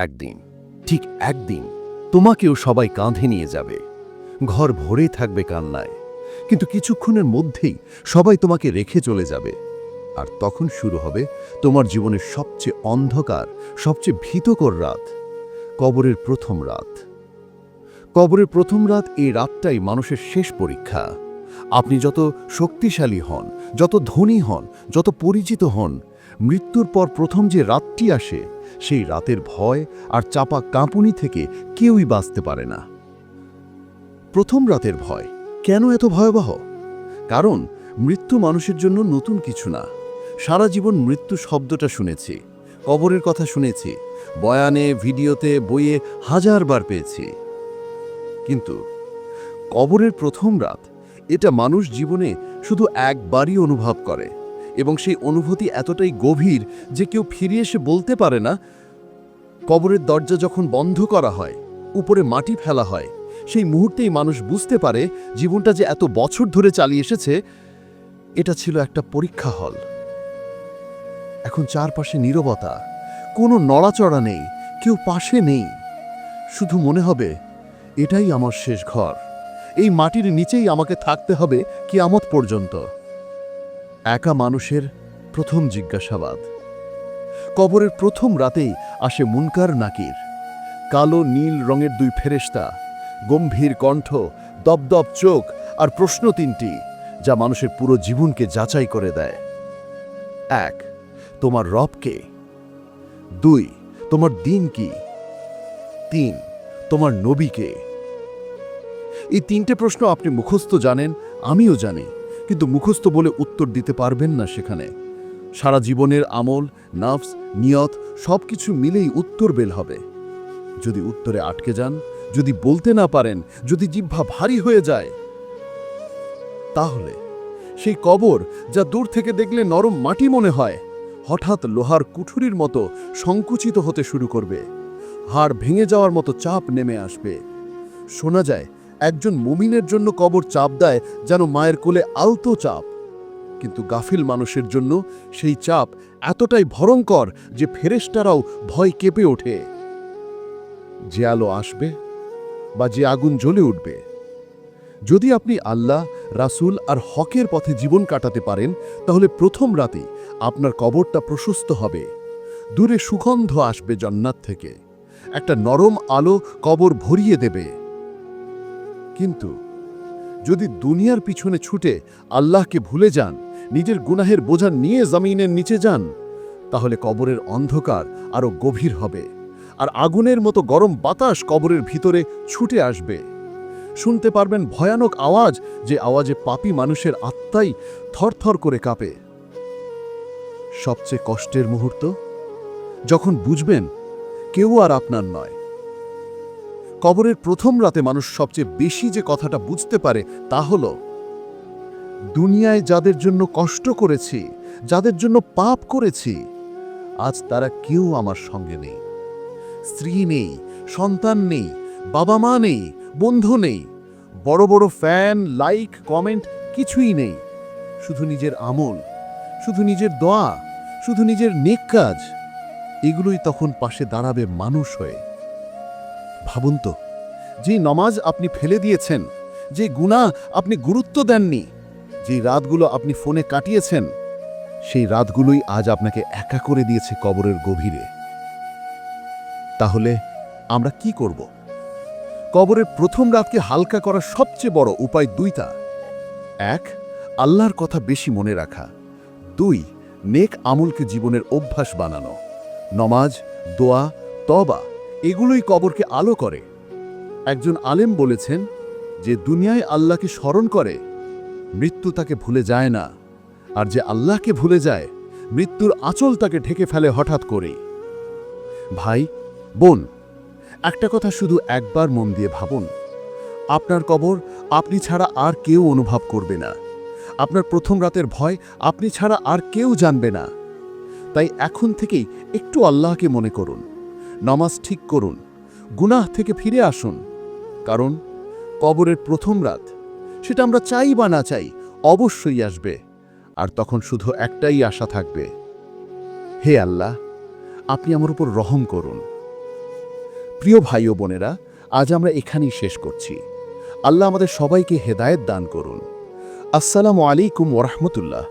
একদিন। ঠিক একদিন তোমাকেও সবাই কাঁধে নিয়ে যাবে। ঘর ভরে থাকবে কান্নায়। কিন্তু কিছুক্ষণের মধ্যেই সবাই তোমাকে রেখে চলে যাবে। আর তখন শুরু হবে তোমার জীবনের সবচেয়ে অন্ধকার, সবচেয়ে ভীতকর রাত, কবরের প্রথম রাত। কবরের প্রথম রাত এই রাতটাই মানুষের শেষ পরীক্ষা। আপনি যত শক্তিশালী হন, যত ধনী হন, যত পরিচিত হন, মৃত্যুর পর প্রথম যে রাতটি আসে সেই রাতের ভয় আর চাপা কাঁপুনি থেকে কেউই বাঁচতে পারে না। প্রথম রাতের ভয়, কেন এত ভয়াবহ? কারণ মৃত্যু মানুষের জন্য নতুন কিছু না। সারা জীবন মৃত্যু শব্দটা শুনেছি, কবরের কথা শুনেছি, বয়ানে, ভিডিওতে, বইয়ে হাজারবার পেয়েছি। কিন্তু কবরের প্রথম রাত, এটা মানুষ জীবনে শুধু একবারই অনুভব করে। এবং সেই অনুভূতি এতটাই গভীর যে কেউ ফিরে এসে বলতে পারে না, কবরের দরজা যখন বন্ধ করা হয়, উপরে মাটি ফেলা হয়, সেই মুহূর্তেই মানুষ বুঝতে পারে জীবনটা যে এত বছর ধরে চালিয়ে এসেছে, এটা ছিল একটা পরীক্ষা হল। এখন চারপাশে নীরবতা, কোনো নড়াচড়া নেই, কেউ পাশে নেই। শুধু মনে হবে, এটাই আমার শেষ ঘর। এই মাটির নিচেই আমাকে থাকতে হবে কিয়ামত পর্যন্ত। একা মানুষের প্রথম জিজ্ঞাসাবাদ। কবরের প্রথম রাতেই আসে মুনকার নাকির। কালো, নীল রঙের দুই ফেরেশতা, গম্ভীর কণ্ঠ, দপদপ চোখ আর প্রশ্ন তিনটি, যা মানুষের পুরো জীবনকে যাচাই করে দেয়। এক, তোমার রবকে দুই, তোমার দিন কি? তিন, তোমার নবীকে এই তিনটে প্রশ্ন আপনি মুখস্থ জানেন, আমিও জানি। কিন্তু মুখস্থ বলে উত্তর দিতে পারবেন না সেখানে। সারা জীবনের আমল, নাফস, নিয়ত সব কিছু মিলেই উত্তর বেল হবে। যদি উত্তরে আটকে যান, যদি বলতে না পারেন, যদি জিহ্বা ভারী হয়ে যায়, তাহলে সেই কবর যা দূর থেকে দেখলে নরম মাটি মনে হয়, হঠাৎ লোহার কুঠুরির মতো সংকুচিত হতে শুরু করবে। হাড় ভেঙে যাওয়ার মতো চাপ নেমে আসবে। শোনা যায় একজন মুমিনের জন্য কবর চাপ দেয় যেন মায়ের কোলে আলতো চাপ। কিন্তু গাফিল মানুষের জন্য সেই চাপ এতটাই ভয়ঙ্কর যে ফেরেশতারাও ভয় কেঁপে ওঠে। যে আলো আসবে বা যে আগুন জ্বলে উঠবে। যদি আপনি আল্লাহ, রাসূল আর হকের পথে জীবন কাটাতে পারেন, তাহলে প্রথম রাতেই আপনার কবরটা প্রশস্ত হবে। দূরে সুগন্ধ আসবে জন্নাত থেকে। একটা নরম আলো কবর ভরিয়ে দেবে। কিন্তু যদি দুনিয়ার পিছনে ছুটে আল্লাহকে ভুলে যান, নিজের গুনাহের বোঝা নিয়ে জমিনের নিচে যান, তাহলে কবরের অন্ধকার আরও গভীর হবে। আর আগুনের মতো গরম বাতাস কবরের ভিতরে ছুটে আসবে। শুনতে পারবেন ভয়ানক আওয়াজ, যে আওয়াজে পাপী মানুষের আত্মাই থরথর করে কাঁপে। সবচেয়ে কষ্টের মুহূর্ত? যখন বুঝবেন, কেউ আর আপনার নয়। কবরের প্রথম রাতে মানুষ সবচেয়ে বেশি যে কথাটা বুঝতে পারে তা হল, দুনিয়ায় যাদের জন্য কষ্ট করেছি, যাদের জন্য পাপ করেছি, আজ তারা কেউ আমার সঙ্গে নেই। স্ত্রী নেই, সন্তান নেই, বাবা মা নেই, বন্ধু নেই, বড় বড় ফ্যান লাইক কমেন্ট কিছুই নেই। শুধু নিজের আমল, শুধু নিজের দোয়া, শুধু নিজের নেক কাজ, এগুলোই তখন পাশে দাঁড়াবে মানুষ হয়ে। ভাবুন তো, যে নমাজ আপনি ফেলে দিয়েছেন, যে গুণা আপনি গুরুত্ব দেননি, যে রাতগুলো আপনি ফোনে কাটিয়েছেন, সেই রাতগুলোই আজ আপনাকে একা করে দিয়েছে কবরের গভীরে। তাহলে আমরা কি করব? কবরের প্রথম রাতকে হালকা করার সবচেয়ে বড় উপায় দুইটা। এক, আল্লাহর কথা বেশি মনে রাখা। দুই, নেক আমলকে জীবনের অভ্যাস বানানো। নমাজ, দোয়া তবা এগুলোই কবরকে আলো করে। একজন আলেম বলেছেন যে, দুনিয়ায় আল্লাহকে স্মরণ করে, মৃত্যু তাকে ভুলে যায় না। আর যে আল্লাহকে ভুলে যায়, মৃত্যুর আঁচল তাকে ঢেকে ফেলে হঠাৎ করেই। ভাই, বোন, একটা কথা শুধু একবার মন দিয়ে ভাবুন। আপনার কবর আপনি ছাড়া আর কেউ অনুভব করবে না। আপনার প্রথম রাতের ভয় আপনি ছাড়া আর কেউ জানবে না। তাই এখন থেকেই একটু আল্লাহকে মনে করুন। নমাজ ঠিক করুন, গুনাহ থেকে ফিরে আসুন। কারণ কবরের প্রথম রাত, সেটা আমরা চাই বা না চাই, অবশ্যই আসবে। আর তখন শুধু একটাই আশা থাকবে, হে আল্লাহ, আপনি আমার উপর রহম করুন। প্রিয় ভাই ও বোনেরা, আজ আমরা এখানেই শেষ করছি। আল্লাহ আমাদের সবাইকে হেদায়েত দান করুন। আসসালামু আলাইকুম ওরহমতুল্লাহ